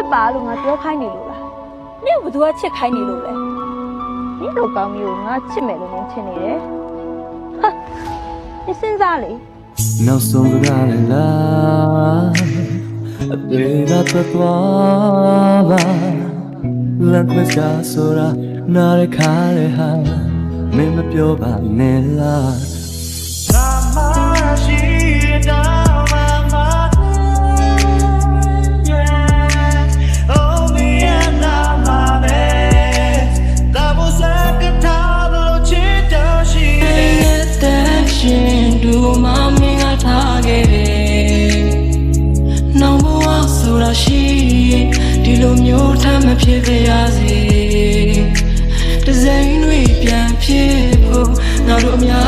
စ်ပါလို့ငါပြောခိုင်းနေလို့လားနင့်ဘယ်သူကချစ်ခိုင်းနေလို့လဲနင့်တို့ကောင်းမျိုးကိုငါချစ်မယ်လို့နင်ချင်နေတယ်ဟာနင်စဉ်းစားလေနောက်ဆုံးကလည်းလားအပေကပတ်သွားပါလမ်းခွဲချဆိုတာနားရခါလေဟာမင်းမပြောပါနဲ့လား လိုမျိုးထမ်းမဖြစ်ပြရစေ။တစ်စိမ်တွေပြန်ဖြစ်ဖို့ငါတို့အများ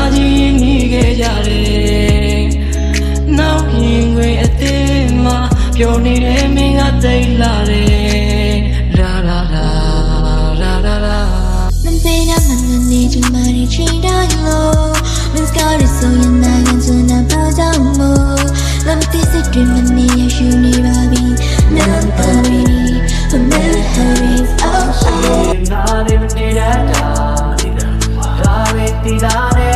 காவேத்திதானே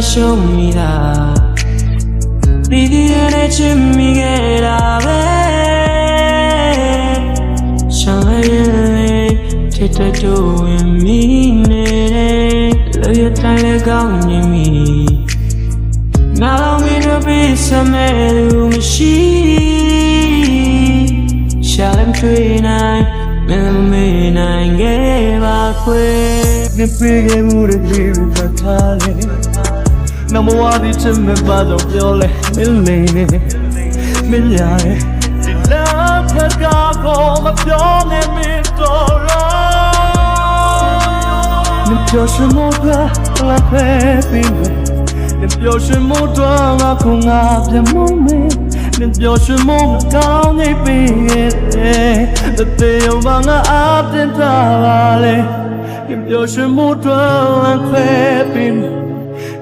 Such a tear show me that Baby and Jimmy get away Shine Take the door in me Love your time like on me Now I'm in a bit some machine Shall I'm train I မင်းမင်းနိုင်ခဲ့ပါခွေနေပြေခဲ့မှုတွေလေးတွေပတ်ထားလေ နှမဝါဒီချင်မပါတော့ပြောလဲမင်းနေနေမင်းညာရဲ့ဒီလမ်းဖက်ကောမပြောနေမင်းတော့လားမပြောစမောကလာဖဲပြီးမယ်မပြောစမောတော့ငါခုငါပြမုံမင်းမပြောစမောကောင်းနေပြီတဲ့တေယောမငါအပ်တင်တာလေမပြောစမောတော့ခွဲပြီး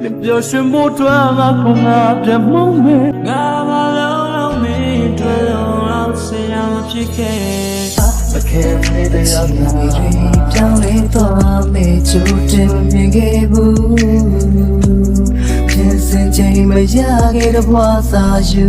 လျှော်ရွှင်ဖို့ထွက်ငါခေါ်ငါပြမုံမယ်ငါမလုံးလုံးမင်းတွေ့တော့အောင်ဆရာမဖြစ်ခဲ့မခင်တဲ့ရောက်လာကြောင်းလေးတော့မေချူတင်မြင်ခဲ့ဘူးဖြစ်စဉ်ချိန်မရခဲ့တော့ဘာသာယူ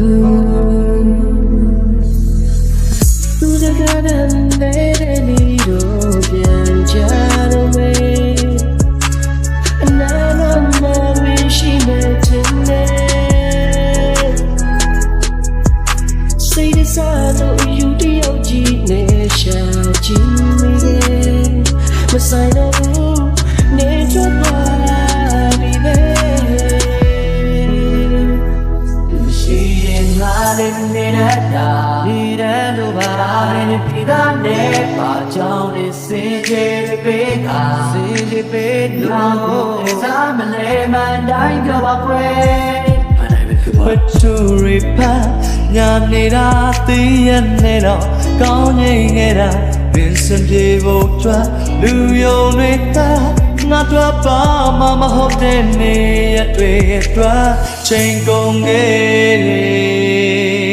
ဆိုင်တော့ဘူးနေတော့ပါပြီပဲရှိရင်ငါလည်းနေတဲ့တာနေတဲ့လိုပါနဲ့ပြည်သားနဲ့ပါကြောင်းနဲ့စင်ကြယ်ပေးတာစင်ကြယ်ပေးလို့စားမလဲမတိုင်းကြပါခွဲဝတ်သူရိပါညာနေတာသိရနေတော့ကောင်းငိမ့်နေတာပင်စံပြေဖို့ကြွလူယုံတွေကငါတို့ပါမမဟုတ်တဲ့နေရတွေအတွက်ချိန်ကုန်ခဲ့